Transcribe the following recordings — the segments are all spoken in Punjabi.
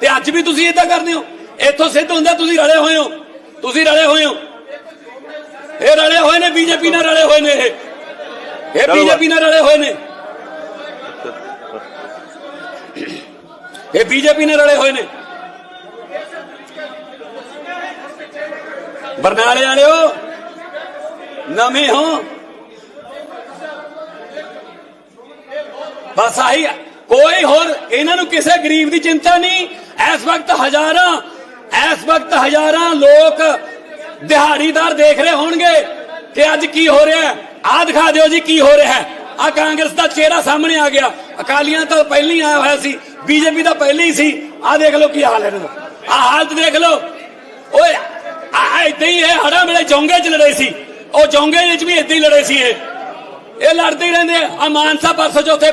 ਤੇ ਅੱਜ ਵੀ ਤੁਸੀਂ ਇਦਾਂ ਕਰਦੇ ਹੋ? ਇੱਥੋਂ ਸਿੱਧ ਹੁੰਦਾ ਤੁਸੀਂ ਰਲੇ ਹੋਏ ਹੋ। ਤੁਸੀਂ ਰਲੇ ਹੋਏ ਹੋ। ਇਹ ਰਲੇ ਹੋਏ ਨੇ ਬੀਜੇਪੀ ਨਾਲ ਰਲੇ ਹੋਏ ਨੇ ਇਹ। ਇਹ ਬੀਜੇਪੀ ਨਾਲ ਰਲੇ ਹੋਏ ਨੇ। ਇਹ ਬੀਜੇਪੀ ਨਾਲ ਰਲੇ ਹੋਏ ਨੇ। ਬਰਨਾਲੇ ਵਾਲਿਓ ਨਵੇਂ ਹੋ। ਬਸ ਆਹੀ। ਕੋਈ ਹੋਰ ਇਹਨਾਂ ਨੂੰ ਕਿਸੇ ਗਰੀਬ ਦੀ ਚਿੰਤਾ ਨਹੀਂ। ਇਸ ਵਕਤ ਹਜ਼ਾਰਾਂ, ਇਸ ਵਕਤ ਹਜ਼ਾਰਾਂ ਲੋਕ ਦਿਹਾੜੀਦਾਰ ਦੇਖ ਰਹੇ ਹੋਣਗੇ ਕਿ ਅੱਜ ਕੀ ਹੋ ਰਿਹਾ ਹੈ। ਦਿਖਾ ਦਿਓ ਜੀ ਕੀ ਹੋ ਰਿਹਾ ਹੈ। ਆ ਕਾਂਗਰਸ ਦਾ ਚਿਹਰਾ ਸਾਹਮਣੇ ਆ ਗਿਆ। ਅਕਾਲੀਆਂ ਤਾਂ ਪਹਿਲਾਂ ਹੀ ਆਇਆ ਹੋਇਆ ਸੀ, ਬੀਜੇਪੀ ਦਾ ਪਹਿਲਾਂ ਹੀ ਸੀ। ਆ ਦੇਖ ਲਓ ਕੀ ਹਾਲ ਹੈ ਇਹਨਾਂ ਦਾ। ਆ ਹਾਲਤ ਦੇਖ ਲਓ। ਓਏ ਆ ਇਦਾਂ ਹੀ ਇਹ ਹੜਾ ਵੇਲੇ ਜੌਂਗੇ ਚ ਲੜੇ ਸੀ। ਉਹ ਜੌਂਗੇ ਵਿੱਚ ਵੀ ਇਦਾਂ ਹੀ ਲੜੇ ਸੀ ਇਹ। ਇਹ ਲੜਦੇ ਹੀ ਰਹਿੰਦੇ ਆ। ਆਹ ਮਾਨਸਾ ਪਰਸੋਂ ਚੌਥੇ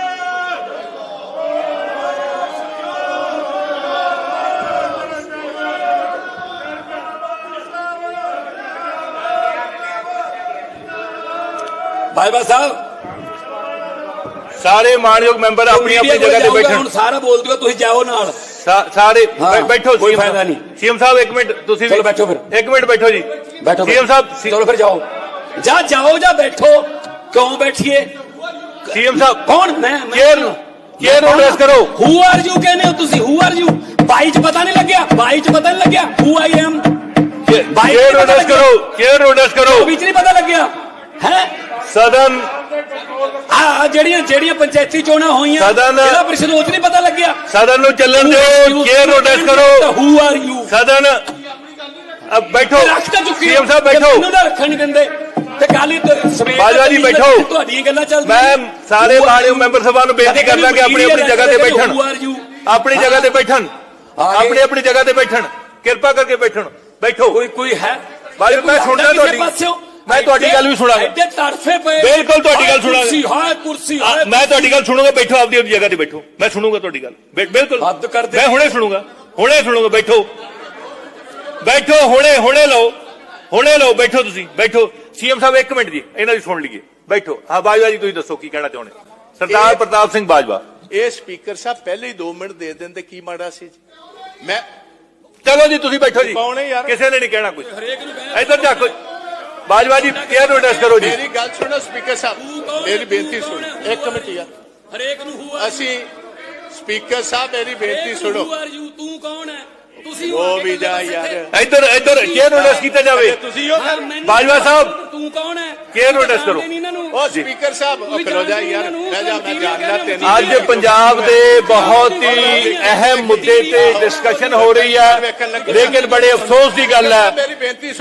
ਬਾਬਾ ਸਾਹਿਬ ਸਾਰੇ ਮਾਨਯੋਗ ਮੈਂਬਰ ਆਪਣੀ ਆਪਣੀ media ਕੋਲ ਜਗ੍ਹਾ ਤੇ ਜਾਊਗਾ, ਬੈਠਣ ਹੁਣ ਸਾਰਾ ਬੋਲ ਦਿਓ ਤੁਸੀਂ ਜਾਓ ਨਾਲ ਸਾ- ਸਾਰੇ ਹਾਂ, ਬੈ- ਬੈਠੋ ਕੋਈ CM ਫਾਇਦਾ ਸਾਹਿਬ। ਨਹੀਂ। CM ਸਾਹਿਬ ਇੱਕ ਮਿੰਟ ਤੁਸੀਂ ਚਲੋ ਬੈਠੋ ਫਿਰ। ਇੱਕ ਮਿੰਟ ਬੈਠੋ ਜੀ ਬੈਠੋ ਸੀਐਮ ਸਾਹਿਬ ਚਲੋ ਫਿਰ ਜਾਓ ਜਾ ਜਾਓ ਜਾਂ ਬੈਠੋ ਕਿਉਂ ਬੈਠੀਏ ਸੀਐਮ ਸਾਹਿਬ ਕੌਣ ਮੈਂ ਮੈਂ- ਚੇਅਰ ਨੂੰ ਚੇਅਰ ਨੂੰ address ਕਰੋ ਹੂ ਆਰ ਯੂ ਕਹਿੰਦੇ ਹੋ ਤੁਸੀਂ ਹੂ ਆਰ ਯੂ ਬਾਈ ਚ ਪਤਾ ਨਹੀਂ ਲੱਗਿਆ ਬਾਈ ਚ ਪਤਾ ਨਹੀਂ ਲੱਗਿਆ ਹੂ ਆਈ ਐਮ ਬਾਈ ਚੇਅਰ ਨੂੰ address ਕਰੋ ਚੇਅਰ ਨੂੰ address ਕਰੋ ਵਿੱਚ ਨਹੀਂ ਪਤਾ ਲੱਗਿਆ ਹੈ ਸਦਨ ਆ ਜਿਹੜੀਆਂ ਜਿਹੜੀਆਂ ਪੰਚਾਇਤੀ ਚੋਣਾਂ ਹੋਈਆਂ ਸਦਨ- ਇਹਦਾ ਪ੍ਰੀਸ਼ਦ ਉਹ ਨਹੀਂ ਪਤਾ ਲੱਗਿਆ। ਸਦਨ ਨੂੰ ਚੱਲਣ ਦਿਓ ਚੇਅਰ ਨੂੰ address ਕਰੋ। ਹੂ ਆਰ ਯੂ ਸਦਨ ਅਬ ਬੈਠੋ। ਸੀਐਮ ਸਾਹਿਬ ਬੈਠੋ। ਮੈਨੂੰ ਤਾਂ ਰੱਖਣ ਦਿੰਦੇ। ਤੇ ਹੀ ਸਵੇਰ ਬਾਜਵਾ ਜੀ, ਬੈਠੋ। ਤੁਹਾਡੀਆਂ ਗੱਲਾਂ ਚੱਲਦੀਆਂ। ਮੈਂ ਸਾਰੇ ਮਾਨਯੋਗ ਮੈਂਬਰ ਸਭਾ ਨੂੰ ਬੇਨਤੀ ਕਰਦਾ ਕਿ ਆਪਣੀ ਆਪਣੀ ਜਗ੍ਹਾ ਤੇ ਬੈਠਣ। ਆਪਣੀ ਜਗ੍ਹਾ ਤੇ ਬੈਠਣ। ਆਪਣੀ ਆਪਣੀ ਜਗ੍ਹਾ ਤੇ ਬੈਠਣ। ਕਿਰਪਾ ਕਰਕੇ ਬੈਠਣ। ਬੈਠੋ। ਕੋਈ ਕੋਈ ਹੈ? ਬਾਜੀ, ਕੋਈ ਮੈਂ ਸੁਣਦਾ ਤੁਹਾਡੀ। ਮੈਂ ਤੁਹਾਡੀ ਗੱਲ ਵੀ ਸੁਣਾਂਗਾ। ਐਡੇ ਤੜਫੇ ਪਏ ਬਿਲਕੁਲ ਤੁਹਾਡੀ ਗੱਲ ਸੁਣਾਂਗਾ। ਕੁਰਸੀ ਹਾਏ ਕੁਰਸੀ ਆ, ਹਾਏ ਮੈਂ ਤੁਹਾਡੀ ਗੱਲ ਸੁਣੂਗਾ ਬੈਠੋ ਆਪਦੀ ਆਪਦੀ ਜਗ੍ਹਾ ਤੇ ਬੈਠੋ। ਮੈਂ ਸੁਣੂਗਾ ਤੁਹਾਡੀ ਗੱਲ। ਬਿਲਕੁਲ। ਹੱਦ ਕਰ ਦੇ। ਮੈਂ ਹੁਣੇ ਸੁਣੂਗਾ। ਹੁਣੇ ਸੁਣੂਗਾ ਬੈਠੋ। ਬੈਠੋ ਹੁਣੇ ਹੁਣੇ ਲਓ। ਹੁਣੇ ਲਓ ਬੈਠੋ ਤੁਸੀਂ। ਬੈਠੋ। ਸੀਐਮ ਸਾਹਿਬ ਇੱਕ ਮਿੰਟ ਜੀ ਇਹਨਾਂ ਦੀ ਸੁਣ ਲਈਏ। ਬੈਠੋ। ਹਾਂ ਬਾਜਵਾ ਜੀ ਤੁਸੀਂ ਦੱਸੋ ਕੀ ਕਹਿਣਾ ਚਾਹੁੰਦੇ? ਸਰਦਾਰ ਪ੍ਰਤਾਪ ਸਿੰਘ ਬਾਜਵਾ। ਇਹ ਸਪੀਕਰ ਸਾਹਿਬ ਪਹਿਲੇ ਹੀ 2 ਮਿੰਟ ਦੇ ਦਿੰਦੇ ਕੀ ਮਾੜਾ ਸੀ ਜੀ? ਮੈਂ ਚਲੋ ਜੀ ਤੁਸੀਂ ਬੈਠੋ ਜੀ। ਕੌਣ ਹੈ ਯਾਰ? ਕਿਸੇ ਨੇ ਨਹੀਂ ਕਹਿਣਾ ਕੁਝ ਹਰੇਕ ਨੂੰ ਕਹਿਣਾ ਇੱਧਰ ਝਾਕੋ। ਬਾਜਵਾ ਜੀ ਕੇਅਰ ਨੂੰ address ਕਰੋ ਜੀ ਮੇਰੀ ਗੱਲ ਸੁਣੋ ਸਪੀਕਰ ਸਾਹਿਬ ਮੇਰੀ? ਬੇਨਤੀ ਸੁਣੋ? ਇੱਕ ਮਿੰਟ ਯਾਰ ਹਰੇਕ ਨੂੰ ਹੂ ਅਸੀਂ ਸਪੀਕਰ ਸਾਹਿਬ ਮੇਰੀ ਬੇਨਤੀ ਸੁਣੋ ਤੂੰ ਕੌਣ ਹੈ ਤੁਸੀਂ ਉਹ ਵੀ ਜਾ? ਯਾਰ। ਇੱਧਰ ਇੱਧਰ ਕੇਅਰ ਨੂੰ address ਕੀਤਾ ਜਾਵੇ? ਤੁਸੀਂ ਹੋ। ਬਾਜਵਾ ਸਾਹਿਬ, ਤੂੰ ਕੌਣ ਹੈ? ਕੇਅਰ ਨੂੰ address ਕਰੋ। ਉਹ ਸਪੀਕਰ ਸਾਹਿਬ ਉਹ ਖਲੋ ਜਾ ਯਾਰ। ਮੈਂ ਜਾ ਮੈਂ ਜਾਣਦਾ ਤੈਨੂੰ। ਅੱਜ ਪੰਜਾਬ ਦੇ ਬਹੁਤ ਹੀ ਅਹਿਮ ਮੁੱਦੇ ਤੇ ਡਿਸਕਸ਼ਨ ਹੋ? ਰਹੀ ਹੈ। ਲੇਕਿਨ ਬੜੇ ਅਫਸੋਸ ਦੀ ਗੱਲ ਹੈ।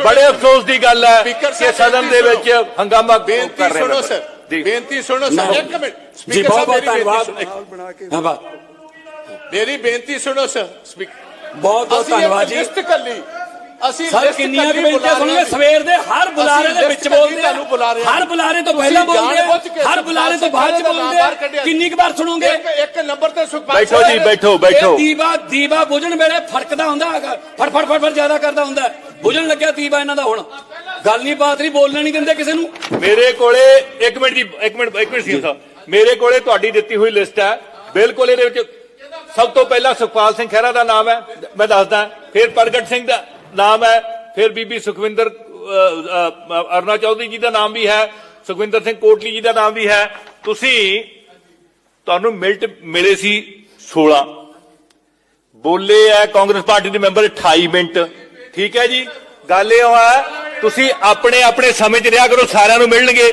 ਬੜੇ ਅਫਸੋਸ ਦੀ ਗੱਲ ਹੈ ਸਪੀਕਰ ਕਿ ਸਦਨ ਦੇ ਵਿੱਚ ਹੰਗਾਮਾ ਬੇਨਤੀ ਕਰ ਰਹੇ ਸੁਣੋ ਨੇ ਜੀ। ਬੇਨਤੀ ਸੁਣੋ ਸਰ। ਇੱਕ ਮਿੰਟ। ਜੀ ਸਪੀਕਰ ਬਹੁਤ ਸਾਹਿਬ ਮੇਰੀ ਬੇਨਤੀ ਧੰਨਵਾਦ। ਸੁਣੋ। ਹਾਂ ਬਾ। ਮੇਰੀ ਬੇਨਤੀ ਸੁਣੋ ਸਰ। ਸਪੀਕਰ ਬਹੁਤ ਬਹੁਤ ਧੰਨਵਾਦ ਜੀ। ਲਿਸਟ ਕਰ ਲਈ ਅਸੀਂ ਸਰ ਲਿਸਟ ਕਿੰਨੀਆਂ ਲਈ ਬੇਨਤੀਆਂ ਬੁਲਾਰਿਆਂ ਸਵੇਰ ਦੇ ਹਰ ਬੁਲਾਰੇ ਦੇ ਵਿੱਚ ਬੋਲਦੇ ਆ। ਤੁਹਾਨੂੰ ਬੁਲਾ ਰਹੇ ਹਾਂ। ਹਰ ਬੁਲਾਰੇ ਤੋਂ ਪਹਿਲਾਂ ਬੋਲਦੇ ਹਰ ਬੁਲਾਰੇ ਤੋਂ ਬਾਅਦ ਚ ਦਾ ਬੋਲਦੇ। ਕਿੰਨੀ ਕੁ ਵਾਰ ਸੁਣੋਗੇ? ਇੱਕ ਇੱਕ ਨੰਬਰ ਤੇ ਸੁਖਪਾਲ ਬੈਠੋ ਜੀ ਬੈਠੋ ਬੈਠੋ ਇਹ ਦੀਵਾ ਦੀਵਾ ਬੁਝਣ ਵੇਲੇ ਫੜਕਦਾ ਹੁੰਦਾ ਹੈਗਾ। ਫੜ ਫੜ ਫੜ ਫੜ ਜ਼ਿਆਦਾ ਕਰਦਾ ਹੁੰਦਾ। ਹੈ। ਬੁਝਣ ਲੱਗਿਆ ਦੀਵਾ ਇਹਨਾਂ ਦਾ ਹੁਣ। ਗੱਲ ਨਹੀਂ ਬਾਤ ਨਹੀਂ ਬੋਲਣ ਨਹੀਂ ਦਿੰਦੇ ਕਿਸੇ ਨੂੰ। ਮੇਰੇ ਕੋਲੇ ਇੱਕ ਮਿੰਟ ਜੀ ਇੱਕ ਮਿੰਟ ਇੱਕ ਮਿੰਟ ਸੀ ਸਾਹਿਬ ਮੇਰੇ ਕੋਲੇ ਤੁਹਾਡੀ ਦਿੱਤੀ ਹੋਈ ਲਿਸਟ ਹੈ। ਬਿਲਕੁਲ ਇਹਦੇ ਵਿੱਚ ਸਭ ਤੋਂ ਪਹਿਲਾਂ ਸੁਖਪਾਲ ਸਿੰਘ ਖਹਿਰਾ ਦਾ ਨਾਮ ਹੈ ਮੈਂ ਦੱਸਦਾ ਫਿਰ ਪ੍ਰਗਟ ਸਿੰਘ ਦਾ ਨਾਮ ਹੈ ਫਿਰ ਬੀਬੀ ਸੁਖਵਿੰਦਰ ਅ, ਚੌਧਰੀ ਜੀ ਦਾ ਨਾਮ ਵੀ ਹੈ ਸੁਖਵਿੰਦਰ ਸਿੰਘ ਕੋਟਲੀ ਜੀ ਦਾ ਨਾਮ ਵੀ ਹੈ। ਤੁਸੀਂ ਤੁਹਾਨੂੰ ਮਿਲਟ ਮਿਲੇ ਸੀ 16 ਬੋਲੇ ਹੈ ਕਾਂਗਰਸ ਪਾਰਟੀ ਦੇ ਮੈਂਬਰ 28 ਮਿੰਟ। ਠੀਕ ਹੈ ਜੀ? ਗੱਲ ਇਹ ਹੈ ਤੁਸੀਂ ਆਪਣੇ ਆਪਣੇ ਸਮੇਂ 'ਚ ਰਿਹਾ ਕਰੋ ਸਾਰਿਆਂ ਨੂੰ ਮਿਲਣਗੇ।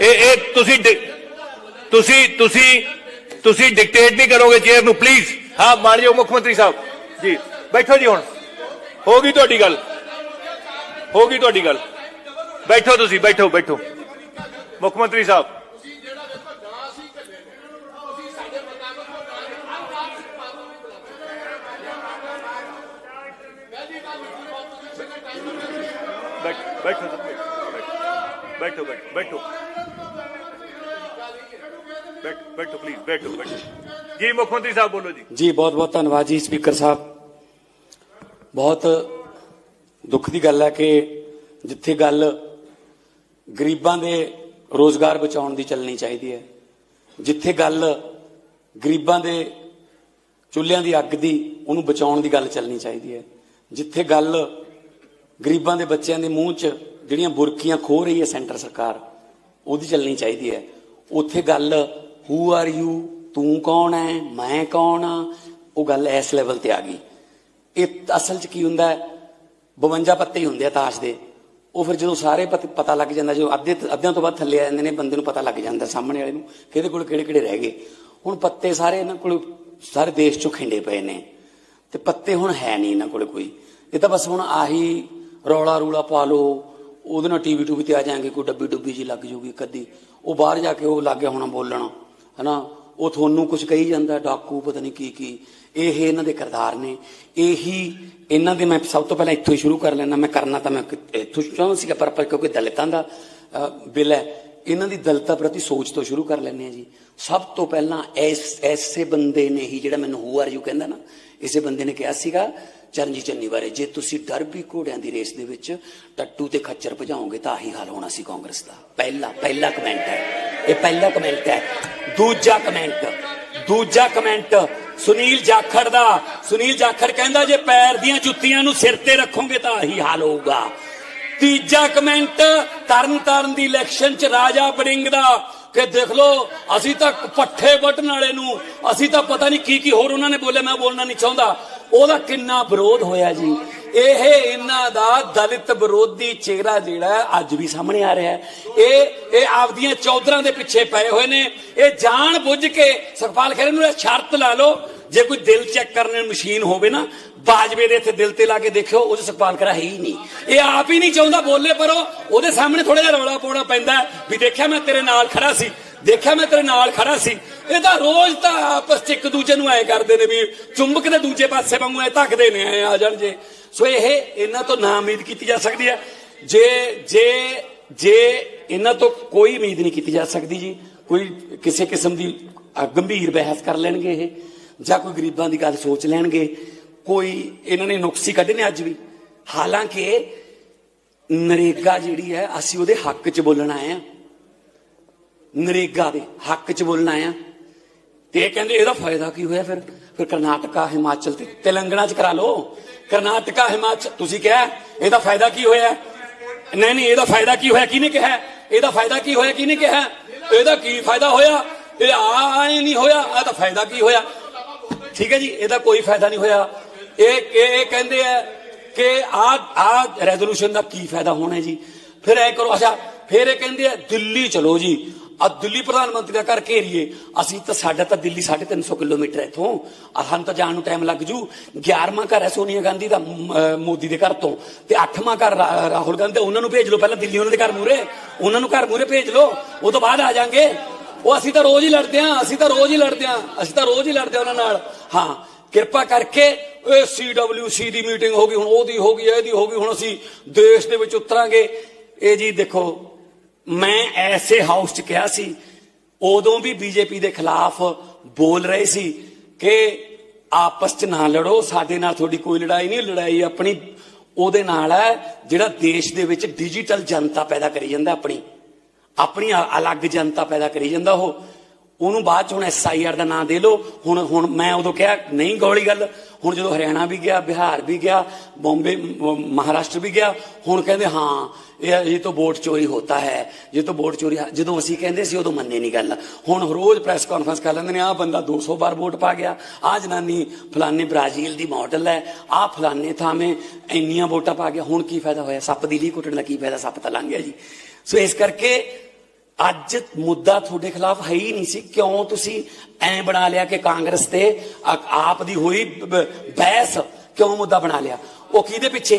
ਇਹ ਇਹ ਤੁਸੀਂ ਤੁਸੀਂ ਤੁਸੀਂ ਤੁਸੀਂ ਡਿਕਟੇਟ ਨਹੀਂ ਕਰੋਗੇ ਚੇਅਰ ਨੂੰ ਪਲੀਜ਼ ਹਾਂ, ਮਾਨਯੋਗ ਮੁੱਖ ਮੰਤਰੀ ਸਾਹਿਬ। ਜੀ, ਬੈਠੋ ਜੀ ਹੁਣ। ਹੋ ਗਈ ਤੁਹਾਡੀ ਗੱਲ। ਹੋ ਗਈ ਤੁਹਾਡੀ ਗੱਲ। ਬੈਠੋ ਤੁਸੀਂ, ਬੈਠੋ ਬੈਠੋ। ਮੁੱਖ ਮੰਤਰੀ ਸਾਹਿਬ। ਬੈਠੋ ਬੈਠੋ ਬੈਠੋ ਬੈਠੋ। ਬੈਠੋ ਬੈਠੋ ਪਲੀਜ਼ ਬੈਠੋ ਬੈਠੋ। ਜੀ ਮੁੱਖ ਮੰਤਰੀ ਸਾਹਿਬ ਬੋਲੋ ਜੀ। ਜੀ, ਬਹੁਤ ਬਹੁਤ ਧੰਨਵਾਦ ਜੀ ਸਪੀਕਰ ਸਾਹਿਬ। ਬਹੁਤ ਦੁੱਖ ਦੀ ਗੱਲ ਹੈ ਕਿ ਜਿੱਥੇ ਗੱਲ ਗਰੀਬਾਂ ਦੇ ਰੋਜ਼ਗਾਰ ਬਚਾਉਣ ਦੀ ਚੱਲਣੀ ਚਾਹੀਦੀ ਹੈ, ਜਿੱਥੇ ਗੱਲ ਗਰੀਬਾਂ ਦੇ ਚੁੱਲ੍ਹਿਆਂ ਦੀ ਅੱਗ ਦੀ, ਉਹਨੂੰ ਬਚਾਉਣ ਦੀ ਗੱਲ ਚੱਲਣੀ ਚਾਹੀਦੀ ਹੈ, ਜਿੱਥੇ ਗੱਲ ਗਰੀਬਾਂ ਦੇ ਬੱਚਿਆਂ ਦੇ ਮੂੰਹ 'ਚ ਜਿਹੜੀਆਂ ਬੁਰਕੀਆਂ ਖੋ ਰਹੀ ਹੈ ਸੈਂਟਰ ਸਰਕਾਰ, ਉਹਦੀ ਚੱਲਣੀ ਚਾਹੀਦੀ ਹੈ। ਉੱਥੇ ਗੱਲ ਹੂ ਆਰ ਯੂ ਤੂੰ ਕੌਣ ਹੈ? ਮੈਂ ਕੌਣ ਆ ਉਹ ਗੱਲ ਇਸ ਲੈਵਲ ਤੇ ਆ ਗਈ। ਇਹ ਅਸਲ 'ਚ ਕੀ ਹੁੰਦਾ ਹੈ? 52 ਪੱਤੇ ਹੀ ਹੁੰਦੇ ਆ ਤਾਸ਼ ਦੇ। ਉਹ ਫਿਰ ਜਦੋਂ ਸਾਰੇ ਪਤ- ਪਤਾ ਲੱਗ ਜਾਂਦਾ, ਜਦੋਂ ਅੱਧੇ ਅੱਧਿਆਂ ਤੋਂ ਬਾਅਦ ਥੱਲੇ ਆ ਜਾਂਦੇ ਨੇ, ਬੰਦੇ ਨੂੰ ਪਤਾ ਲੱਗ ਜਾਂਦਾ ਸਾਹਮਣੇ ਵਾਲੇ ਨੂੰ ਕਿਹਦੇ ਕੋਲ ਕਿਹੜੇ ਕਿਹੜੇ ਰਹਿ ਗਏ। ਹੁਣ ਪੱਤੇ ਸਾਰੇ ਇਹਨਾਂ ਕੋਲ, ਸਾਰੇ ਦੇਸ਼ 'ਚੋਂ ਖਿੰਡੇ ਪਏ ਨੇ। ਤੇ ਪੱਤੇ ਹੁਣ ਹੈ ਨਹੀਂ ਇਹਨਾਂ ਕੋਲ ਕੋਈ। ਇਹ ਤਾਂ ਬਸ ਹੁਣ ਆਹੀ ਰੌਲਾ ਰੂਲਾ ਪਾ ਲਓ। ਉਹਦੇ ਨਾਲ ਟੀਵੀ ਟੂਵੀ ਤੇ ਆ ਜਾਾਂਗੇ ਕੋਈ ਡੱਬੀ ਡੁੱਬੀ ਜੀ ਲੱਗ ਜੂਗੀ ਕਦੀ ਉਹ ਬਾਹਰ ਜਾ ਕੇ ਉਹ ਲੱਗ ਗਿਆ ਹੋਣਾ ਬੋਲਣ। ਹਨਾ? ਉਹ ਤੁਹਾਨੂੰ ਕੁਝ ਕਹੀ ਜਾਂਦਾ, ਡਾਕੂ ਪਤਾ ਨਹੀਂ ਕੀ ਕੀ। ਇਹ ਇਹਨਾਂ ਦੇ ਕਿਰਦਾਰ ਨੇ। ਇਹੀ ਇਹਨਾਂ ਦੇ ਮੈਂ ਸਭ ਤੋਂ ਪਹਿਲਾਂ ਇੱਥੋਂ ਹੀ ਸ਼ੁਰੂ ਕਰ ਲੈਣਾ ਮੈਂ ਕਰਨਾ ਤਾਂ ਮੈਂ ਇੱਥੋਂ ਚਾਹੁੰਦਾ ਸੀਗਾ, ਪਰ ਪਰ ਕਿਉਂਕਿ ਦਲਿਤਾਂ ਦਾ ਬਿੱਲ ਹੈ, ਇਹਨਾਂ ਦੀ ਦਲਿਤਾਂ ਪ੍ਰਤੀ ਸੋਚ ਤੋਂ ਸ਼ੁਰੂ ਕਰ ਲੈਂਦੇ ਆ ਜੀ। ਸਭ ਤੋਂ ਪਹਿਲਾਂ ਐਸ ਐਸੇ ਬੰਦੇ ਨੇ ਹੀ ਜਿਹੜਾ ਮੈਨੂੰ ਹੂ ਆਰ ਯੂ ਕਹਿੰਦਾ ਨਾ, ਇਸੇ ਬੰਦੇ ਨੇ ਕਿਹਾ ਸੀਗਾ, ਚਰਨਜੀਤ ਚੰਨੀ ਬਾਰੇ, ਜੇ ਤੁਸੀਂ ਡਰਬੀ ਘੋੜਿਆਂ ਦੀ ਰੇਸ ਦੇ ਵਿੱਚ ਟੱਟੂ ਤੇ ਖੱਚਰ ਭਜਾਓਗੇ ਤਾਂ ਆਹੀ ਹਾਲ ਹੋਣਾ ਸੀ ਕਾਂਗਰਸ ਦਾ। ਪਹਿਲਾ ਪਹਿਲਾ ਕਮੈਂਟ ਹੈ। ਇਹ ਪਹਿਲਾ ਕਮੈਂਟ ਹੈ। ਦੂਜਾ ਕਮੈਂਟ। ਦੂਜਾ ਕਮੈਂਟ, ਸੁਨੀਲ ਜਾਖੜ ਦਾ। ਸੁਨੀਲ ਜਾਖੜ ਕਹਿੰਦਾ, ਜੇ ਪੈਰ ਦੀਆਂ ਜੁੱਤੀਆਂ ਨੂੰ ਸਿਰ ਤੇ ਰੱਖੋਗੇ ਤਾਂ ਆਹੀ ਹਾਲ ਹੋਊਗਾ। ਤੀਜਾ ਕਮੈਂਟ ਤਰਨ ਤਾਰਨ ਦੀ ਇਲੈਕਸ਼ਨ ਚ ਰਾਜਾ ਬੜਿੰਗ ਦਾ। ਕਿ ਦੇਖ ਲਓ, ਅਸੀਂ ਤਾਂ ਪੱਠੇ ਵੱਟਣ ਵਾਲੇ ਨੂੰ, ਅਸੀਂ ਤਾਂ ਪਤਾ ਨਹੀਂ ਕੀ ਕੀ ਹੋਰ ਉਹਨਾਂ ਨੇ ਬੋਲਿਆ, ਮੈਂ ਬੋਲਣਾ ਨਹੀਂ ਚਾਹੁੰਦਾ। ਉਹਦਾ ਕਿੰਨਾ ਵਿਰੋਧ ਹੋਇਆ ਜੀ। ਇਹ ਇਹਨਾਂ ਦਾ ਦਲਿਤ ਵਿਰੋਧੀ ਚਿਹਰਾ ਜਿਹੜਾ ਅੱਜ ਵੀ ਸਾਹਮਣੇ ਆ ਰਿਹਾ ਹੈ। ਇਹ ਇਹ ਆਪਦੀਆਂ ਚੌਧਰਾਂ ਦੇ ਪਿੱਛੇ ਪਏ ਹੋਏ ਨੇ। ਇਹ ਜਾਣ ਬੁੱਝ ਕੇ ਸੁਖਪਾਲ ਖਹਿਰੇ ਨੂੰ ਇਹ ਸ਼ਰਤ ਲਾ ਲਓ, ਜੇ ਕੋਈ ਦਿਲ ਚੈੱਕ ਕਰਨ ਦੀ ਮਸ਼ੀਨ ਹੋਵੇ ਨਾ, ਬਾਜਵੇ ਦੇ ਇੱਥੇ ਦਿਲ ਤੇ ਲਾ ਕੇ ਦੇਖਿਓ, ਉਹ ਸੁਖਪਾਲ ਖਹਿਰਾ ਹੈ ਹੀ ਨਹੀਂ। ਇਹ ਆਪ ਹੀ ਨਹੀਂ ਚਾਹੁੰਦਾ ਬੋਲੇ, ਪਰ ਉਹਦੇ ਸਾਹਮਣੇ ਥੋੜਾ ਜਿਹਾ ਰੌਲਾ ਪਾਉਣਾ ਪੈਂਦਾ ਵੀ ਦੇਖਿਆ ਮੈਂ ਤੇਰੇ ਨਾਲ ਖੜਾ ਸੀ, ਦੇਖਿਆ ਮੈਂ ਤੇਰੇ ਨਾਲ ਖੜਾ ਸੀ। ਇਹ ਤਾਂ ਰੋਜ਼ ਤਾਂ ਆਪਸ ਚ ਇੱਕ ਦੂਜੇ ਨੂੰ ਐ ਕਰਦੇ ਨੇ ਵੀ ਚੁੰਬਕ ਦੇ ਦੂਜੇ ਪਾਸੇ ਵਾਂਗੂ ਐ ਧੱਕਦੇ ਨੇ, ਐ ਆ ਜਾਣ ਜੇ। ਸੋ ਇਹ ਇਹਨਾਂ ਤੋਂ ਨਾ ਉਮੀਦ ਕੀਤੀ ਜਾ ਸਕਦੀ ਹੈ। ਜੇ ਜੇ ਜੇ ਇਹਨਾਂ ਤੋਂ ਕੋਈ ਉਮੀਦ ਨਹੀਂ ਕੀਤੀ ਜਾ ਸਕਦੀ ਜੀ, ਕੋਈ ਕਿਸੇ ਕਿਸਮ ਦੀ ਗੰਭੀਰ ਬਹਿਸ ਕਰ ਲੈਣਗੇ ਇਹ, ਜਾਂ ਕੋਈ ਗਰੀਬਾਂ ਦੀ ਗੱਲ ਸੋਚ ਲੈਣਗੇ, ਕੋਈ ਇਹਨਾਂ ਨੇ ਨੁਕਸੀ ਕੱਢੇ ਅੱਜ ਵੀ। ਹਾਲਾਂਕਿ ਨਰੇਗਾ ਜਿਹੜੀ ਹੈ, ਅਸੀਂ ਉਹਦੇ ਹੱਕ 'ਚ ਬੋਲਣਾ ਆਏ ਆ ਨਰੇਗਾ ਦੇ ਹੱਕ 'ਚ ਬੋਲਣਾ ਆਏ ਆ ਤੇ ਇਹ ਕਹਿੰਦੇ, ਇਹਦਾ ਫਾਇਦਾ ਕੀ ਹੋਇਆ ਫਿਰ? ਫਿਰ ਕਰਨਾਟਕਾ, ਹਿਮਾਚਲ ਤੇ ਤੇਲੰਗਣਾ 'ਚ ਕਰਾ ਲਓ। ਕਰਨਾਟਕਾ ਹਿਮਾਚਲ ਤੁਸੀਂ ਕਿਹਾ, ਇਹਦਾ ਫਾਇਦਾ ਕੀ ਹੋਇਆ? ਨਹੀਂ ਨਹੀਂ, ਇਹਦਾ ਫਾਇਦਾ ਕੀ ਹੋਇਆ? ਕਿਹਨੇ ਕਿਹਾ? ਇਹਦਾ ਫਾਇਦਾ ਕੀ ਹੋਇਆ? ਕਿਹਨੇ ਕਿਹਾ? ਇਹਦਾ ਕੀ ਫਾਇਦਾ ਹੋਇਆ? ਇਹ ਆਏ ਨਹੀਂ ਹੋਇਆ ਇਹਦਾ ਫਾਇਦਾ ਕੀ ਹੋਇਆ? ਠੀਕ ਹੈ ਜੀ, ਇਹਦਾ ਕੋਈ ਫਾਇਦਾ ਨਹੀਂ ਹੋਇਆ। ਇਹ ਇਹ ਕਹਿੰਦੇ ਆ ਕਿ ਆ ਆ ਰੈਜ਼ੋਲੂਸ਼ਨ ਦਾ ਕੀ ਫਾਇਦਾ ਹੋਣਾ ਜੀ? ਫਿਰ ਐ ਕਰੋ, ਅੱਛਾ, ਫਿਰ ਇਹ ਕਹਿੰਦੇ ਆ, ਦਿੱਲੀ ਚਲੋ ਜੀ। ਆ ਦਿੱਲੀ ਪ੍ਰਧਾਨ ਮੰਤਰੀ ਦਾ ਘਰ ਘੇਰੀਏ। ਅਸੀਂ ਤਾਂ ਸਾਡਾ ਤਾਂ ਦਿੱਲੀ 350 ਕਿਲੋਮੀਟਰ ਹੈ ਇਥੋਂ। ਆ ਤਾਂ ਜਾਣ ਨੂੰ ਟਾਈਮ ਲੱਗ ਜੂ। 11ਵਾਂ ਘਰ ਹੈ ਸੋਨੀਆ ਗਾਂਧੀ ਦਾ ਮੋਦੀ ਦੇ ਘਰ ਤੋਂ। ਤੇ 8ਵਾਂ ਘਰ ਰਾਹੁਲ ਗਾਂਧੀ ਦਾ, ਉਹਨਾਂ ਨੂੰ ਭੇਜ ਲਓ। ਪਹਿਲਾਂ ਦਿੱਲੀ ਉਹਨਾਂ ਦੇ ਘਰ ਮੂਰੇ ਉਹਨਾਂ ਨੂੰ ਘਰ ਮੂਰੇ ਭੇਜ ਲਓ। ਉਹ ਤੋਂ ਬਾਅਦ ਆ ਜਾਾਂਗੇ। ਉਹ ਅਸੀਂ ਤਾਂ ਰੋਜ਼ ਹੀ ਲੜਦੇ ਆਂ। ਅਸੀਂ ਤਾਂ ਰੋਜ਼ ਹੀ ਲੜਦੇ ਆਂ। ਅਸੀਂ ਤਾਂ ਰੋਜ਼ ਹੀ ਲੜਦੇ ਆਂ ਉਹਨਾਂ ਨਾਲ। ਹਾਂ ਕਿਰਪਾ ਕਰਕੇ ਇਹ ਸੀਡਬਲਯੂਸੀ ਦੀ ਮੀਟਿੰਗ ਹੋ ਗਈ। ਹੁਣ ਉਹਦੀ ਹੋ ਗਈ ਇਹਦੀ ਹੋ ਗਈ। ਹੁਣ ਅਸੀਂ ਦੇਸ਼ ਦੇ ਵਿੱਚ ਉਤਰਾਂਗੇ। ਇਹ ਜੀ ਦੇਖੋ ਮੈਂ ਐਸੇ ਹਾਊਸ 'ਚ ਕਿਹਾ ਸੀ, ਉਦੋਂ ਵੀ ਬੀਜੇਪੀ ਦੇ ਖਿਲਾਫ ਬੋਲ ਰਹੇ ਸੀ ਕਿ ਆਪਸ 'ਚ ਨਾ ਲੜੋ, ਸਾਡੇ ਨਾਲ ਤੁਹਾਡੀ ਕੋਈ ਲੜਾਈ ਨਹੀਂ, ਲੜਾਈ ਆਪਣੀ ਉਹਦੇ ਨਾਲ ਹੈ, ਜਿਹੜਾ ਦੇਸ਼ ਦੇ ਵਿੱਚ ਡਿਜੀਟਲ ਜਨਤਾ ਪੈਦਾ ਕਰੀ ਜਾਂਦਾ ਆਪਣੀ ਆਪਣੀ ਅ- ਅਲੱਗ ਜਨਤਾ ਪੈਦਾ ਕਰੀ ਜਾਂਦਾ ਉਹ। ਉਹਨੂੰ ਬਾਅਦ ਚ ਹੁਣ ਐਸਆਈਆਰ ਦਾ ਨਾਂ ਦੇ ਲਓ। ਹੁਣ ਹੁਣ ਮੈਂ ਉਦੋਂ ਕਿਹਾ, ਨਹੀਂ ਗੋਲੀ ਗੱਲ। ਹੁਣ ਜਦੋਂ ਹਰਿਆਣਾ ਵੀ ਗਿਆ, ਬਿਹਾਰ ਵੀ ਗਿਆ, ਬੰਬੇ ਮਹਾਰਾਸ਼ਟਰ ਵੀ ਗਿਆ, ਹੁਣ ਕਹਿੰਦੇ, ਹਾਂ, ਇਹ ਇਹ ਤੋਂ ਵੋਟ ਚੋਰੀ ਹੋਤਾ ਹੈ। ਇਹ ਤੋਂ ਵੋਟ ਚੋਰੀ ਜਦੋਂ ਅਸੀਂ ਕਹਿੰਦੇ ਸੀ, ਉਦੋਂ ਮੰਨੇ ਨਹੀਂ ਗੱਲ। ਹੁਣ ਰੋਜ਼ ਪ੍ਰੈਸ ਕਾਨਫਰੰਸ ਕਰ ਲੈਂਦੇ ਨੇ, ਆਹ ਬੰਦਾ 200 ਵਾਰ ਵੋਟ ਪਾ ਗਿਆ। ਆਹ ਜਨਾਨੀ ਫਲਾਨੇ ਬ੍ਰਾਜ਼ੀਲ ਦੀ ਮਾਡਲ ਹੈ। ਆਹ ਫਲਾਨੇ ਥਾਵੇਂ ਇੰਨੀਆਂ ਵੋਟਾਂ ਪਾ ਗਿਆ। ਹੁਣ ਕੀ ਫਾਇਦਾ ਹੋਇਆ? ਸੱਪ ਦੀ ਲੀ ਕੁੱਟਣ ਦਾ ਕੀ ਫਾਇਦਾ? ਸੱਪ ਤਾਂ ਲੰਘ ਗਿਆ ਜੀ। ਸੋ ਇਸ ਕਰਕੇ ਅੱਜ ਮੁੱਦਾ ਤੁਹਾਡੇ ਖਿਲਾਫ ਹੈ ਹੀ ਨਹੀਂ ਸੀ। ਕਿਉਂ ਤੁਸੀਂ ਐ ਬਣਾ ਲਿਆ ਕਿ ਕਾਂਗਰਸ ਤੇ ਆਪ ਦੀ ਹੋਈ ਬਹਿਸ ਕਿਉਂ ਮੁੱਦਾ ਬਣਾ ਲਿਆ? ਉਹ ਕਿਹਦੇ ਪਿੱਛੇ?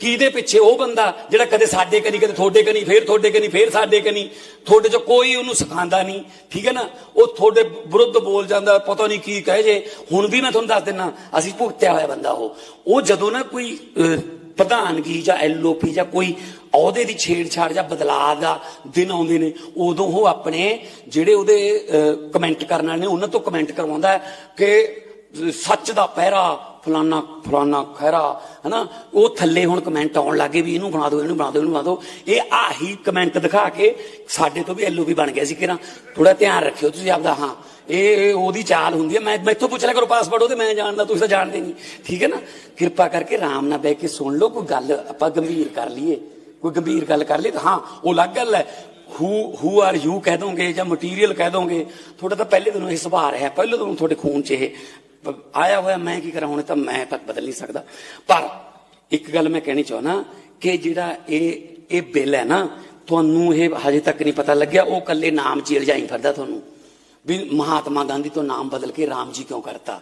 ਕਿਹਦੇ ਪਿੱਛੇ? ਉਹ ਬੰਦਾ ਜਿਹੜਾ ਕਦੇ ਸਾਡੇ ਕਨੀ, ਕਦੇ ਤੁਹਾਡੇ ਕਨੀ, ਫੇਰ ਤੁਹਾਡੇ ਕਨੀ, ਫੇਰ ਸਾਡੇ ਕਨੀ। ਤੁਹਾਡੇ ਚ ਕੋਈ ਉਹਨੂੰ ਸਿਖਾਉਂਦਾ ਨਹੀਂ। ਠੀਕ ਹੈ ਨਾ? ਉਹ ਤੁਹਾਡੇ ਵਿਰੁੱਧ ਬੋਲ ਜਾਂਦਾ, ਪਤਾ ਨਹੀਂ ਕੀ ਕਹੇ ਜੇ। ਹੁਣ ਵੀ ਮੈਂ ਤੁਹਾਨੂੰ ਦੱਸ ਦਿੰਨਾ, ਅਸੀਂ ਭੁਗਤਿਆ ਹੋਇਆ ਬੰਦਾ ਉਹ। ਉਹ ਜਦੋਂ ਨਾ ਕੋਈ ਪ੍ਰਧਾਨਗੀ ਜਾਂ ਐਲਓਪੀ ਜਾਂ ਕੋਈ ਅਹੁਦੇ ਦੀ ਛੇੜਛਾੜ ਜਾਂ ਬਦਲਾਅ ਦਾ ਦਿਨ ਆਉਂਦੇ ਨੇ, ਉਦੋਂ ਉਹ ਆਪਣੇ ਜਿਹੜੇ ਉਹਦੇ ਕਮੈਂਟ ਕਰਨ ਵਾਲੇ ਨੇ, ਉਹਨਾਂ ਤੋਂ ਕਮੈਂਟ ਕਰਵਾਉਂਦਾ ਹੈ ਕਿ ਸੱਚ ਦਾ ਪਹਿਰਾ ਫਲਾਨਾ ਫਲਾਨਾ ਖੈਰਾ ਹਨਾ, ਉਹ ਥੱਲੇ ਹੁਣ ਕਮੈਂਟ ਆਉਣ ਲੱਗੇ ਵੀ ਇਹਨੂੰ ਬਣਾ ਦਿਓ, ਇਹਨੂੰ ਬਣਾ ਦਿਓ, ਇਹਨੂੰ ਬਣਾ ਦਿਓ। ਇਹ ਆਹੀ ਕਮੈਂਟ ਦਿਖਾ ਕੇ ਸਾਡੇ ਤੋਂ ਵੀ ਐਲਓਪੀ ਬਣ ਗਿਆ ਸੀ ਕਿਰਾਂ ਥੋੜਾ ਧਿਆਨ ਰੱਖਿਓ ਤੁਸੀਂ ਆਪਦਾ, ਹਾਂ। ਇਹ ਉਹਦੀ ਚਾਲ ਹੁੰਦੀ ਹੈ। ਮੈਂ ਮੈਥੋਂ ਪੁੱਛ ਲਿਆ ਕਰੋ ਪਾਸਵਰਡ ਉਹਦੇ, ਮੈਂ ਜਾਣਦਾ, ਤੁਸੀਂ ਤਾਂ ਜਾਣਦੇ ਨਹੀਂ। ਠੀਕ ਹੈ ਨਾ? ਕਿਰਪਾ ਕਰਕੇ ਆਰਾਮ ਨਾਲ ਬਹਿ ਕੇ ਸੁਣ ਲਓ, ਕੋਈ ਗੱਲ ਆਪਾਂ ਗੰਭੀਰ ਕਰ ਲਈਏ। ਕੋਈ ਗੰਭੀਰ ਗੱਲ ਕਰ ਲਈ ਤਾਂ ਹਾਂ, ਉਹ ਅਲੱਗ ਗੱਲ ਹੈ। ਹੂ ਹੂ ਆਰ ਯੂ ਕਹਿ ਦੋਗੇ ਜਾਂ ਮਟੀਰੀਅਲ ਕਹਿ ਦੋਗੇ? ਤੁਹਾਡਾ ਤਾਂ ਪਹਿਲੇ ਦਿਨੋਂ ਇਹ ਸੁਭਾਅ ਰਿਹਾ, ਪਹਿਲੇ ਦਿਨੋਂ ਤੁਹਾਡੇ ਖੂਨ 'ਚ ਇਹ ਆਇਆ ਹੋਇਆ, ਮੈਂ ਕੀ ਕਰਾਂ ਹੁਣ ਤਾਂ ਮੈਂ ਤਾਂ ਬਦਲ ਨਹੀਂ ਸਕਦਾ। ਪਰ ਇੱਕ ਗੱਲ ਮੈਂ ਕਹਿਣੀ ਚਾਹਣਾ ਕਿ ਜਿਹੜਾ ਇਹ ਇਹ ਬਿੱਲ ਹੈ ਨਾ, ਤੁਹਾਨੂੰ ਇਹ ਹਜੇ ਤੱਕ ਨਹੀਂ ਪਤਾ ਲੱਗਿਆ, ਉਹ ਕੱਲੇ ਨਾਮ 'ਚ ਹੀ ਰਜਾਈ ਫਿਰਦਾ ਤੁਹਾਨੂੰ। ਵੀ ਮਹਾਤਮਾ ਗਾਂਧੀ ਤੋਂ ਨਾਮ ਬਦਲ ਕੇ ਰਾਮ ਜੀ ਕਿਉਂ ਕਰਤਾ?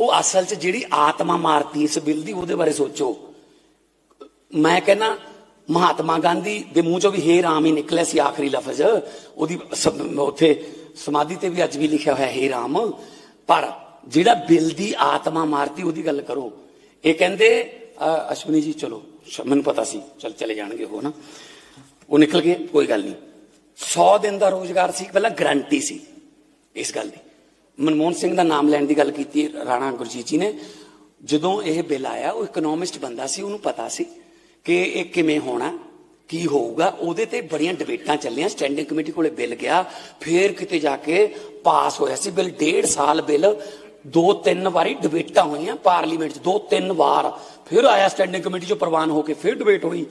ਉਹ ਅਸਲ 'ਚ ਜਿਹੜੀ ਆਤਮਾ ਮਾਰਤੀ ਇਸ ਬਿੱਲ ਦੀ, ਉਹਦੇ ਬਾਰੇ ਸੋਚੋ। ਮੈਂ ਕਹਿੰਦਾ, ਮਹਾਤਮਾ ਗਾਂਧੀ ਦੇ ਮੂੰਹ ਚੋਂ ਵੀ ਹੇ ਰਾਮ ਹੀ ਨਿਕਲਿਆ ਸੀ ਆਖਰੀ ਲਫ਼ਜ਼। ਉਹਦੀ ਉੱਥੇ ਸਮਾਧੀ ਤੇ ਵੀ ਅੱਜ ਵੀ ਲਿਖਿਆ ਹੋਇਆ ਹੇ ਰਾਮ। ਪਰ ਜਿਹੜਾ ਬਿੱਲ ਦੀ ਆਤਮਾ ਮਾਰਤੀ, ਉਹਦੀ ਗੱਲ ਕਰੋ। ਇਹ ਕਹਿੰਦੇ ਅਸ਼ਵਨੀ ਜੀ, ਚਲੋ ਮੈਨੂੰ ਪਤਾ ਸੀ। ਚਲ, ਚਲੇ ਜਾਣਗੇ ਉਹ ਨਾ। ਉਹ ਨਿਕਲ ਗਏ, ਕੋਈ ਗੱਲ ਨਹੀਂ। 100 ਦਿਨ ਦਾ ਰੋਜ਼ਗਾਰ ਸੀ, ਪਹਿਲਾਂ ਗਰੰਟੀ ਸੀ। ਇਸ ਗੱਲ ਦੀ। ਮਨਮੋਹਨ ਸਿੰਘ ਦਾ ਨਾਮ ਲੈਣ ਦੀ ਗੱਲ ਕੀਤੀ, ਰਾਣਾ ਗੁਰਜੀਤ ਜੀ ਨੇ। ਜਦੋਂ ਇਹ ਬਿੱਲ ਆਇਆ, ਉਹ ਇਕਨੋਮਿਸਟ ਬੰਦਾ ਸੀ, ਉਹਨੂੰ ਪਤਾ ਸੀ ਕਿ ਇਹ ਕਿਵੇਂ ਹੋਣਾ, ਕੀ ਹੋਊਗਾ। ਉਹਦੇ ਤੇ ਬੜੀਆਂ ਡਿਬੇਟਾਂ ਚੱਲੀਆਂ ਸਟੈਂਡਿੰਗ ਕਮੇਟੀ ਕੋਲੇ ਬਿੱਲ ਗਿਆ। ਫੇਰ ਕਿਤੇ ਜਾ ਕੇ ਪਾਸ ਹੋਇਆ ਸੀ ਬਿੱਲ, ਡੇਢ ਸਾਲ ਬਿੱਲ। ਦੋ ਤਿੰਨ ਵਾਰੀ ਡਿਬੇਟਾਂ ਹੋਈਆਂ ਪਾਰਲੀਮੈਂਟ 'ਚ ਦੋ ਤਿੰਨ ਵਾਰ। ਫਿਰ ਆਇਆ ਸਟੈਂਡਿੰਗ ਕਮੇਟੀ 'ਚੋਂ ਪ੍ਰਵਾਨ ਹੋ ਕੇ ਫਿਰ ਡਿਬੇਟ ਹੋਈ।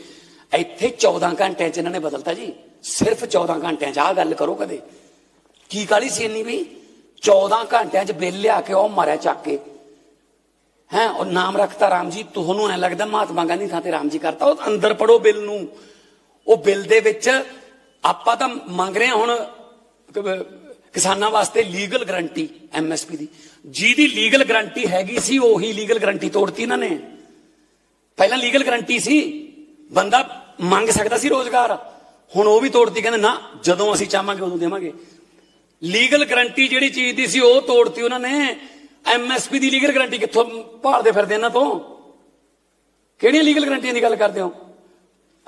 ਇੱਥੇ 14 ਘੰਟਿਆਂ 'ਚ ਇਹਨਾਂ ਨੇ ਬਦਲਤਾ ਜੀ। ਸਿਰਫ 14 ਘੰਟਿਆਂ 'ਚ, ਆਹ ਗੱਲ ਕਰੋ ਕਦੇ। ਕੀ ਕਾਲੀ ਸੀ ਇੰਨੀ ਵੀ? 14 ਘੰਟਿਆਂ 'ਚ ਬਿੱਲ ਲਿਆ ਕੇ ਉਹ ਮਾਰਿਆ ਚੱਕ ਕੇ। ਹੈ, ਉਹ ਨਾਮ ਰੱਖਤਾ ਰਾਮ ਜੀ ਤੁਹਾਨੂੰ ਐ ਲੱਗਦਾ ਮਹਾਤਮਾ ਗਾਂਧੀ ਥਾਂ ਤੇ ਰਾਮ ਜੀ ਕਰਤਾ, ਉਹ ਅੰਦਰ ਪੜੋ ਬਿੱਲ ਨੂੰ। ਉਹ ਬਿੱਲ ਦੇ ਵਿੱਚ ਆਪਾਂ ਤਾਂ ਮੰਗ ਰਹੇ ਹਾਂ ਹੁਣ ਕਿਸਾਨਾਂ ਵਾਸਤੇ ਲੀਗਲ ਗਰੰਟੀ ਐਮਐਸਪੀ ਦੀ। ਜਿਹਦੀ ਲੀਗਲ ਗਰੰਟੀ ਹੈਗੀ ਸੀ, ਉਹੀ ਲੀਗਲ ਗਰੰਟੀ ਤੋੜਤੀ ਇਹਨਾਂ ਨੇ। ਪਹਿਲਾਂ ਲੀਗਲ ਗਰੰਟੀ ਸੀ, ਬੰਦਾ ਮੰਗ ਸਕਦਾ ਸੀ ਰੋਜ਼ਗਾਰ। ਹੁਣ ਉਹ ਵੀ ਤੋੜਤੀ, ਕਹਿੰਦੇ ਨਾ, ਜਦੋਂ ਅਸੀਂ ਚਾਹਾਂਗੇ ਉਦੋਂ ਦੇਵਾਂਗੇ। ਲੀਗਲ ਗਰੰਟੀ ਜਿਹੜੀ ਚੀਜ਼ ਦੀ ਸੀ, ਉਹ ਤੋੜਤੀ ਉਹਨਾਂ ਨੇ। ਐਮਐਸਪੀ ਦੀ ਲੀਗਲ ਗਰੰਟੀ ਕਿੱਥੋਂ ਭਾਲਦੇ ਫਿਰਦੇ ਇਹਨਾਂ ਤੋਂ? ਕਿਹੜੀਆਂ ਲੀਗਲ ਗਰੰਟੀਆਂ ਦੀ ਗੱਲ ਕਰਦੇ ਹੋ?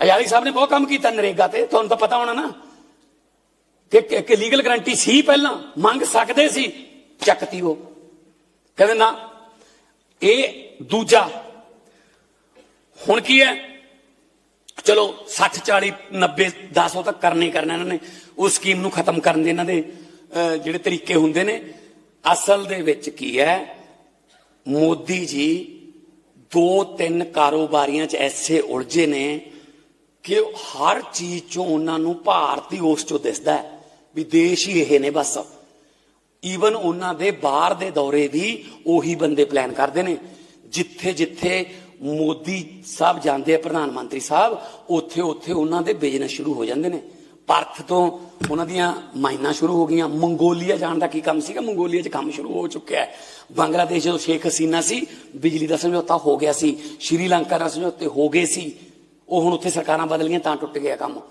ਅਯਾਲੀ ਸਾਹਿਬ ਨੇ ਬਹੁਤ ਕੰਮ ਕੀਤਾ ਨਰੇਗਾ ਤੇ, ਤੁਹਾਨੂੰ ਤਾਂ ਪਤਾ ਹੋਣਾ ਨਾ। ਕਿ ਕਿ- ਲੀਗਲ ਗਰੰਟੀ ਸੀ ਪਹਿਲਾਂ, ਮੰਗ ਸਕਦੇ ਸੀ, ਚੱਕਤੀ ਉਹ। ਕਹਿੰਦੇ ਨਾ, ਇਹ ਦੂਜਾ। ਹੁਣ ਕੀ ਹੈ? ਚਲੋ 60 40 90 10 ਤੱਕ ਕਰਨਾ ਹੀ ਕਰਨਾ ਇਹਨਾਂ ਨੇ। ਉਸ ਸਕੀਮ ਨੂੰ ਖਤਮ ਕਰਨ ਦੇ ਇਹਨਾਂ ਦੇ। ਜਿਹੜੇ ਤਰੀਕੇ ਹੁੰਦੇ ਨੇ, ਅਸਲ ਦੇ ਵਿੱਚ ਕੀ ਹੈ? ਮੋਦੀ ਜੀ ਦੋ ਤਿੰਨ ਕਾਰੋਬਾਰੀਆਂ 'ਚ ਐਸੇ ਉਲਝੇ ਨੇ ਕਿ ਹਰ ਚੀਜ਼ 'ਚੋਂ ਉਹਨਾਂ ਨੂੰ ਭਾਰਤੀ ਉਸ 'ਚੋਂ ਦਿਸਦਾ ਹੈ, ਵੀ ਦੇਸ਼ ਹੀ ਇਹ ਨੇ ਬਸ। ਈਵਨ ਉਹਨਾਂ ਦੇ ਬਾਹਰ ਦੇ ਦੌਰੇ ਵੀ ਉਹੀ ਬੰਦੇ ਪਲਾਨ ਕਰਦੇ ਨੇ। ਜਿੱਥੇ ਜਿੱਥੇ ਮੋਦੀ ਸਾਹਿਬ ਜਾਂਦੇ ਆ, ਪ੍ਰਧਾਨ ਮੰਤਰੀ ਸਾਹਿਬ ਉੱਥੇ ਉੱਥੇ ਉਹਨਾਂ ਦੇ ਬਿਜ਼ਨਸ ਸ਼ੁਰੂ ਹੋ ਜਾਂਦੇ ਨੇ। ਪਰਥ ਤੋਂ ਉਹਨਾਂ ਦੀਆਂ ਮਾਈਨਾਂ ਸ਼ੁਰੂ ਹੋ ਗਈਆਂ। ਮੰਗੋਲੀਆ ਜਾਣ ਦਾ ਕੀ ਕੰਮ ਸੀਗਾ? ਮੰਗੋਲੀਆ 'ਚ ਕੰਮ ਸ਼ੁਰੂ ਹੋ ਚੁੱਕਿਆ ਹੈ। ਬੰਗਲਾਦੇਸ਼ ਜਦੋਂ ਸ਼ੇਖ ਹਸੀਨਾ ਸੀ, ਬਿਜਲੀ ਦਾ ਸਮਝੌਤਾ ਹੋ ਗਿਆ ਸੀ। ਸ਼੍ਰੀਲੰਕਾ ਨਾਲ ਸਮਝੌਤੇ ਹੋ ਗਏ ਸੀ। ਉਹ ਹੁਣ ਉੱਥੇ ਸਰਕਾਰਾਂ ਬਦਲ ਗਈਆਂ, ਤਾਂ ਟੁੱਟ ਗਿਆ ਕੰਮ।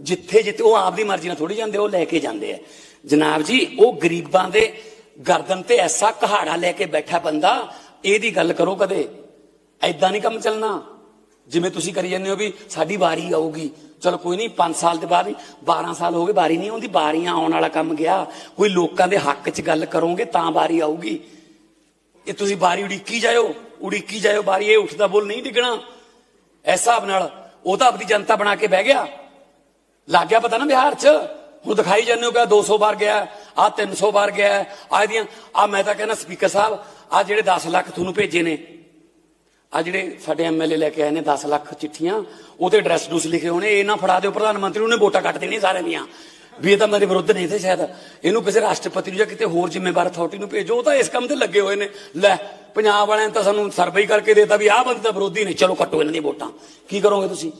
ਜਿੱਥੇ ਜਿੱਥੇ ਉਹ ਆਪਦੀ ਮਰਜ਼ੀ ਨਾਲ ਥੋੜੀ ਜਾਂਦੇ, ਉਹ ਲੈ ਕੇ ਜਾਂਦੇ ਆ। ਜਨਾਬ ਜੀ, ਉਹ ਗਰੀਬਾਂ ਦੇ ਗਰਦਨ ਤੇ ਐਸਾ ਕਹਾੜਾ ਲੈ ਕੇ ਬੈਠਾ ਬੰਦਾ, ਇਹਦੀ ਗੱਲ ਕਰੋ ਕਦੇ। ਐਦਾਂ ਨਹੀਂ ਕੰਮ ਚੱਲਣਾ। ਜਿਵੇਂ ਤੁਸੀਂ ਕਰੀ ਜਾਂਦੇ ਹੋ ਵੀ ਸਾਡੀ ਵਾਰੀ ਆਊਗੀ। ਚਲੋ ਕੋਈ ਨਹੀਂ 5 ਸਾਲ ਦੇ ਬਾਅਦ 12 ਸਾਲ ਹੋ ਗਏ, ਵਾਰੀ ਨਹੀਂ ਆਉਂਦੀ ਵਾਰੀਆਂ ਆਉਣ ਵਾਲਾ ਕੰਮ ਗਿਆ। ਕੋਈ ਲੋਕਾਂ ਦੇ ਹੱਕ 'ਚ ਗੱਲ ਕਰੋਗੇ ਤਾਂ ਵਾਰੀ ਆਊਗੀ। ਇਹ ਤੁਸੀਂ ਵਾਰੀ ਉਡੀਕੀ ਜਾਇਓ ਉਡੀਕੀ ਜਾਇਓ, ਵਾਰੀ ਇਹ ਉੱਠਦਾ ਬੋਲ ਨਹੀਂ ਡਿੱਗਣਾ। ਇਸ ਹਿਸਾਬ ਨਾਲ ਉਹ ਤਾਂ ਆਪਣੀ ਜਨਤਾ ਬਣਾ ਕੇ ਬਹਿ ਗਿਆ। ਲੱਗ ਗਿਆ ਪਤਾ ਨਾ ਬਿਹਾਰ 'ਚ? ਹੁਣ ਦਿਖਾਈ ਜਾਂਦੇ ਹੋ ਕਿ ਆਹ 200 ਵਾਰ ਗਿਆ ਆ 300 ਵਾਰ ਗਿਆ ਆ ਇਹਦੀਆਂ ਆ ਮੈਂ ਤਾਂ ਕਹਿੰਦਾ ਸਪੀਕਰ ਸਾਹਿਬ ਆ ਜਿਹੜੇ 10 ਲੱਖ ਤੁਹਾਨੂੰ ਭੇਜੇ ਨੇ ਆ ਜਿਹੜੇ ਸਾਡੇ ਐਮਐਲਏ ਲੈ ਕੇ ਆਏ ਨੇ 10 ਲੱਖ ਚਿੱਠੀਆਂ, ਉਹਦੇ ਐਡਰੈਸ ਡੂਸ ਲਿਖੇ ਹੋਣੇ, ਇਹ ਨਾ ਫੜਾ ਦਿਓ, ਪ੍ਰਧਾਨ ਮੰਤਰੀ, ਉਹਨੇ ਵੋਟਾਂ ਕੱਟ ਦੇਣੀਆਂ ਸਾਰਿਆਂ ਦੀਆਂ। ਵੀ ਇਹ ਤਾਂ ਮੇਰੇ ਵਿਰੁੱਧ ਨਹੀਂ ਤੇ ਸ਼ਾਇਦ। ਇਹਨੂੰ ਕਿਸੇ ਰਾਸ਼ਟਰਪਤੀ ਨੂੰ ਜਾਂ ਕਿਤੇ ਹੋਰ ਜ਼ਿੰਮੇਵਾਰ ਅਥਾਰਟੀ ਨੂੰ ਭੇਜੋ, ਉਹ ਤਾਂ ਇਸ ਕੰਮ ਤੇ ਲੱਗੇ ਹੋਏ ਨੇ। ਲੈ, ਪੰਜਾਬ ਵਾਲਿਆਂ ਨੇ ਤਾਂ ਸਾਨੂੰ ਸਰਵੇ ਕਰਕੇ ਦੇਤਾ ਵੀ ਆਹ ਬੰਦੇ ਤਾਂ ਵਿਰੋਧੀ ਨੇ। ਚਲੋ ਕੱਟੋ ਇਹਨਾਂ ਦੀਆਂ ਵੋਟਾਂ। ਕੀ ਕਰੋਗੇ ਤੁਸੀਂ?